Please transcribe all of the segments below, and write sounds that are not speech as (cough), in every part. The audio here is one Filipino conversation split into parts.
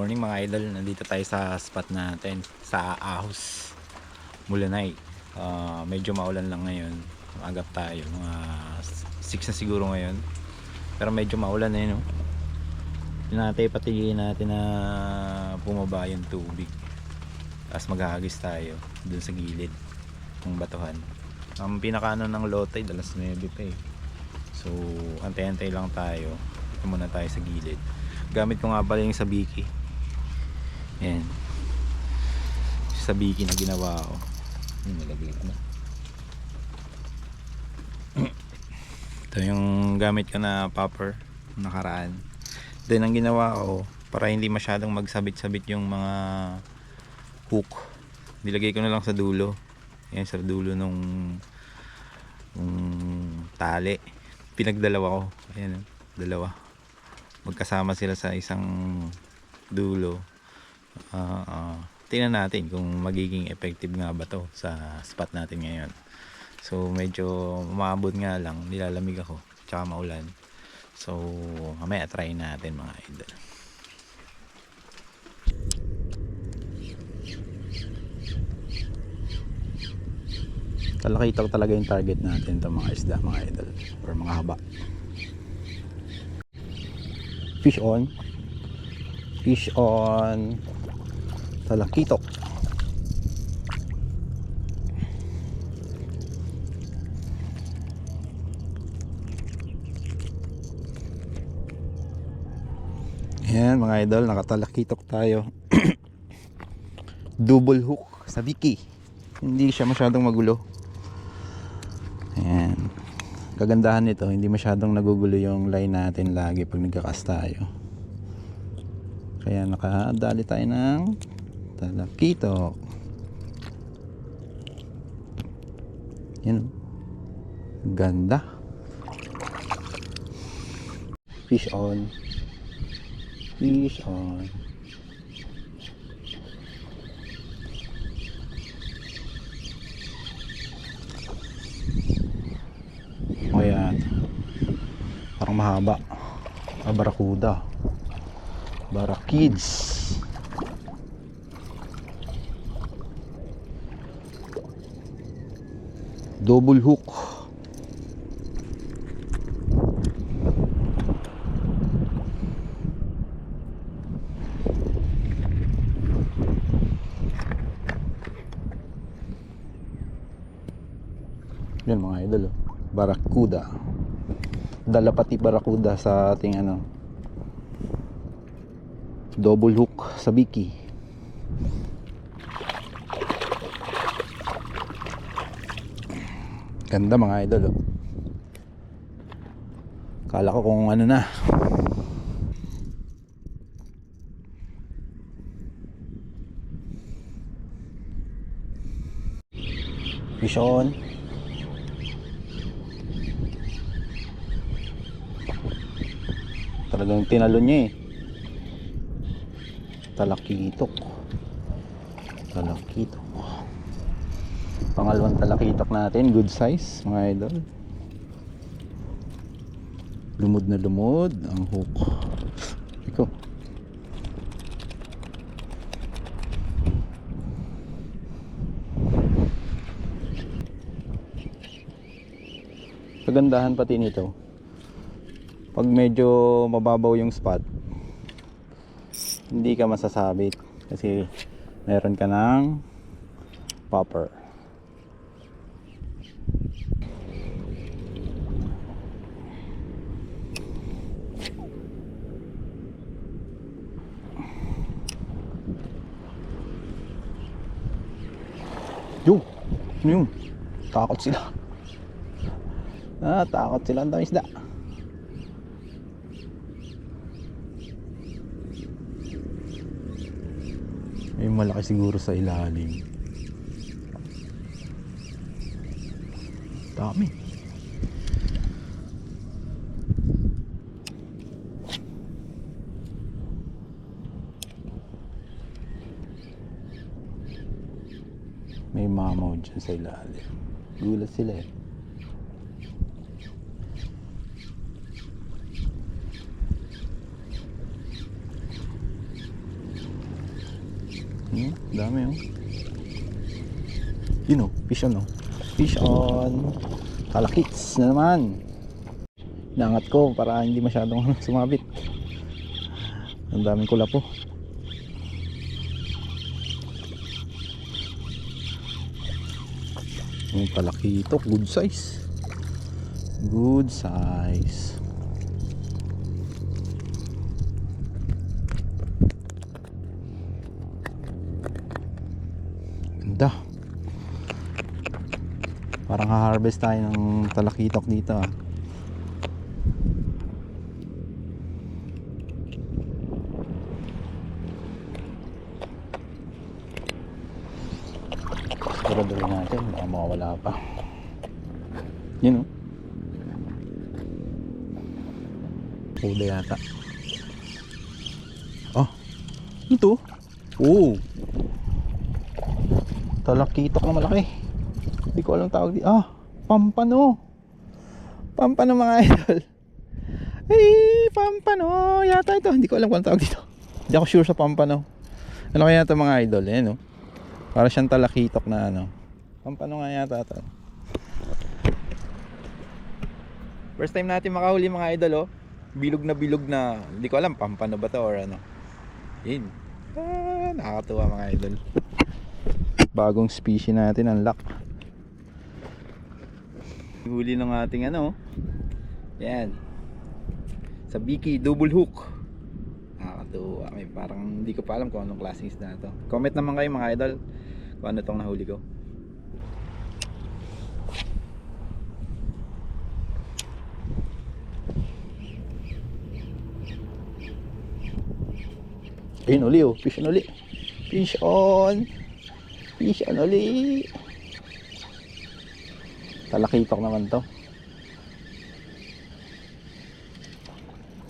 Morning mga idol. Nandito tayo sa spot natin sa Ahos. Mulanay. Ah, medyo maulan lang ngayon. Agap tayo. Mga 6 na siguro ngayon. Pero medyo maulan na yun. No? Natin patigilin natin na bumaba yung tubig. Tapos maghahagis tayo dun sa gilid ng batuhan. Ang pinakaano ng low tide, alas 9 pa eh. So, antay-antay lang tayo. Ito muna tayo sa gilid. Gamit ko nga pala yung sa Biki. Yan. Sa Biki na ginawa ko. Nalagay ko na. Ito yung gamit ko na popper nakaraan. Then ang ginawa ko para hindi masyadong magsabit-sabit yung mga hook. Nilagay ko na lang sa dulo. Yan sa dulo nung nung tali. Pinagdalawa ko. Ayan, dalawa. Magkasama sila sa isang dulo. Ah, ah. tingnan natin kung magiging effective nga ba to sa spot natin ngayon. So medyo umabot nga lang, nilalamig ako, tsaka maulan. So mamaya try natin mga idol. Talakita talaga yung target natin itong mga isda mga idol or mga haba. Fish on. Fish on. Talakitok. Yan mga idol, nakatalakitok tayo. (clears throat) Double hook sa Vicky. Hindi siya masyadong magulo. Ayan. Kagandahan nito, hindi masyadong nagugulo yung line natin lagi pag nagkakas tayo. Kaya nakadali tayo ng talakitok. Yan. Ganda. Fish on. Fish on. O yan. Parang mahaba. Ah, barakuda. Barakids. Double hook. Yan mga idol. oh. Barakuda. Dala barakuda sa ating ano. Double hook sa biki. Ganda mga idol. Oh. Kala ko kung ano na. Fish on. Talagang tinalon niya eh. Talakitok. Talakitok. Pangalawang talakitok natin, good size mga idol. Lumod na lumod ang hook. Iko. Kagandahan pati nito pag medyo mababaw yung spot hindi ka masasabit kasi meron ka ng popper yung. Ano yun takot sila. Ah takot sila. Ang dami isda. May malaki siguro sa ilalim. Dami. May mamaw dyan sa ilalim. Gulat sila eh. Hmm, dami oh. Yun oh, fish on oh. Fish on. Talakits na naman. Nangat ko para hindi masyadong (laughs) sumabit. Ang daming kula po. Yung talakitok, good size. Good size. Ganda. Parang ha-harvest tayo ng talakitok dito ah. Siguraduhin natin, baka mawawala pa. Yun oh. Huli yata. Oh, ito. Oh. Talakitok na malaki. Hindi ko alam tawag di. Ah, pampano. Pampano mga idol. Ay, pampano. Yata ito. Hindi ko alam kung tawag dito. Hindi ako sure sa pampano. Ano kaya ito mga idol? Eh, no? Para siyang talakitok na ano. Pampano nga yata ito. First time natin makahuli mga idol oh. Bilog na bilog na. Hindi ko alam pampano ba to or ano. Yun. Ah, nakakatuwa mga idol. Bagong species natin ang lock. Huli ng ating ano. Yan. Sa Biki double hook. Nakakatuwa. May parang hindi ko pa alam kung anong klaseng isda to. Comment naman kayo mga idol kung ano tong nahuli ko. Ayun uli oh, fish on uli. Fish on. Fish on uli. Talakitok naman to.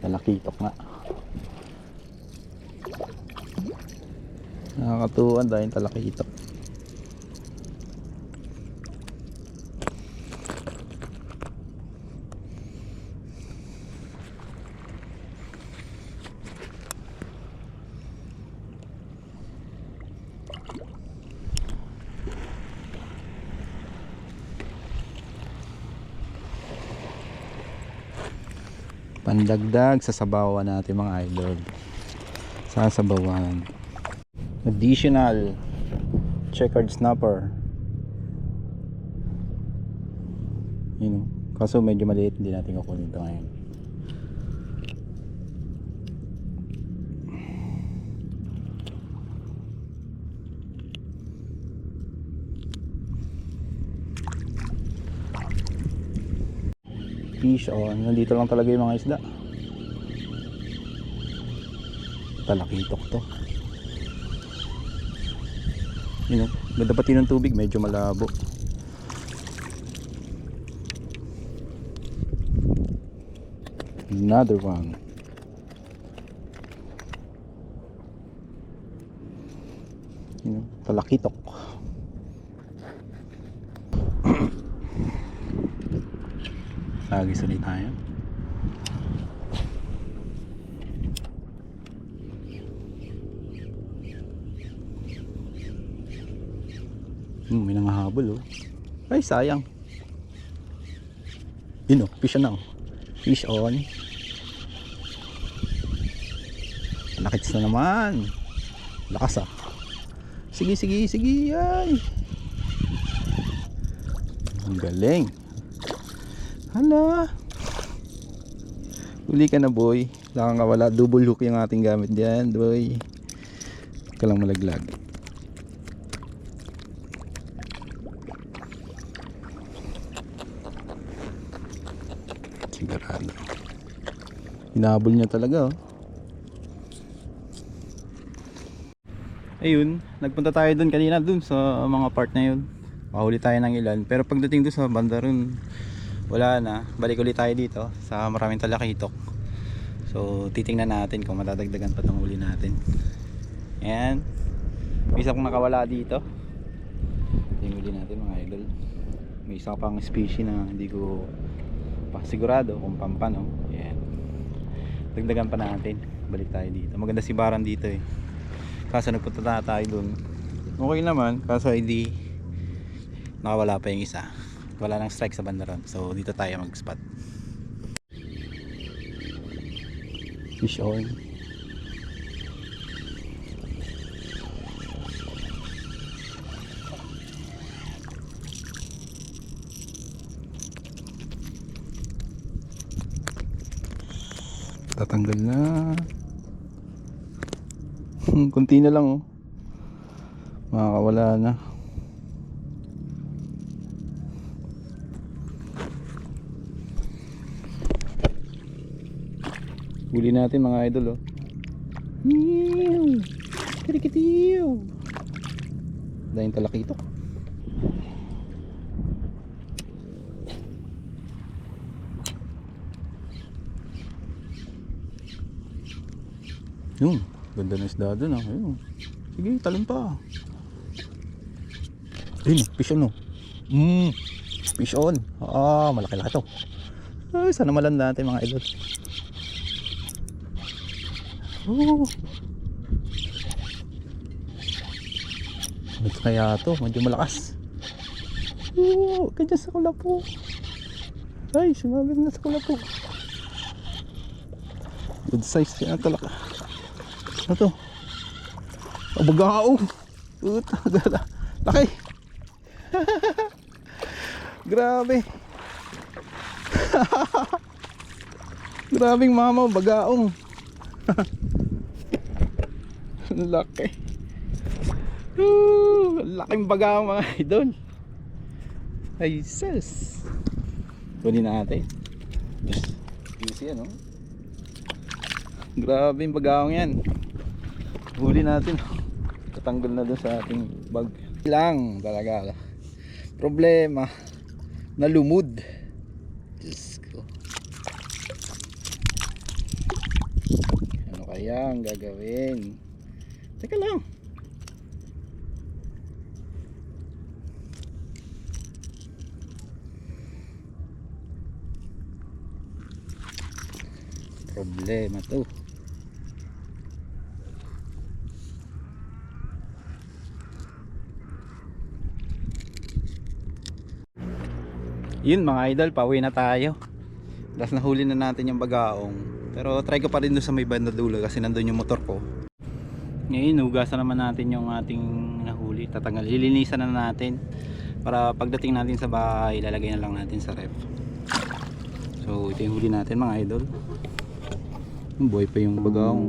Talakitok nga. Nakakatuwa dahil talakitok. pandagdag sa sabawan natin mga idol sasabawan additional checkered snapper. Yun o. kaso medyo maliit hindi natin kukunin ito ngayon. Fish on nandito lang talaga yung mga isda. Talakitok to yun ganda pati ng tubig medyo malabo. Another one. Yun talakitok (coughs) Agis ulit tayo. Hmm, may nangahabol oh. Ay, sayang. Yun oh, fish na oh. Fish on. Nakits na naman. Lakas ah. Sige, sige, sige. Ay. Ang galing. Hala. Uli ka na boy. Wala kang wala. Double hook yung ating gamit diyan, boy. Huwag ka lang malaglag. Sigurado. Hinabol niya talaga oh. Ayun, nagpunta tayo dun kanina dun sa mga part na yun. Mahuli tayo ng ilan. Pero pagdating dun sa banda ron, wala na balik ulit tayo dito sa maraming talakitok so titingnan natin kung matadagdagan pa itong huli natin ayan isa kong nakawala dito ito yung huli natin mga idol may isa pang species na hindi ko pa sigurado kung pampano ayan dagdagan pa natin balik tayo dito maganda si Baran dito eh Kaso nagpunta na tayo dun. Okay naman, kaso hindi nakawala pa yung isa. Wala nang strike sa banda ron. So dito tayo mag-spot. Fish on. Tatanggal na. (laughs) Kunti na lang oh. Makakawala na. Huli natin mga idol oh. Meow! Kirikitiw! Dahil talakitok. Yun, ganda ng isda dun ah. Ayun. Sige, talon pa. Ayun, fish on oh. Mm, fish on. Ah, malaki-laki to. Ay, sana malan natin mga idol. Oh. Ano kaya to? Medyo malakas. Oh, ganyan sa kulapo. Ay, sumabit na sa kulapo. Good size yan talaga. Ano to? Abagao. Puta. (laughs) Laki. (laughs) Grabe. (laughs) Grabing mama, bagaong. Laki. Woo! Laking bagaong mga idol. Ay, sus. Kunin natin. Easy ano? Grabe yung bagaong yan. Huli natin. Tatanggal na doon sa ating bag. Lang talaga. Problema. Nalumod. Diyos ko. Ano kaya ang gagawin? Teka lang. Problema to. Yun mga idol, pauwi na tayo. Tapos nahuli na natin yung bagaong. Pero try ko pa rin doon sa may banda dulo kasi nandun yung motor ko. Ngayon, hugasan naman natin yung ating nahuli. Tatanggal, lilinisan na natin. Para pagdating natin sa bahay, ilalagay na lang natin sa ref. So, ito yung huli natin mga idol. Buhay pa yung bagaong.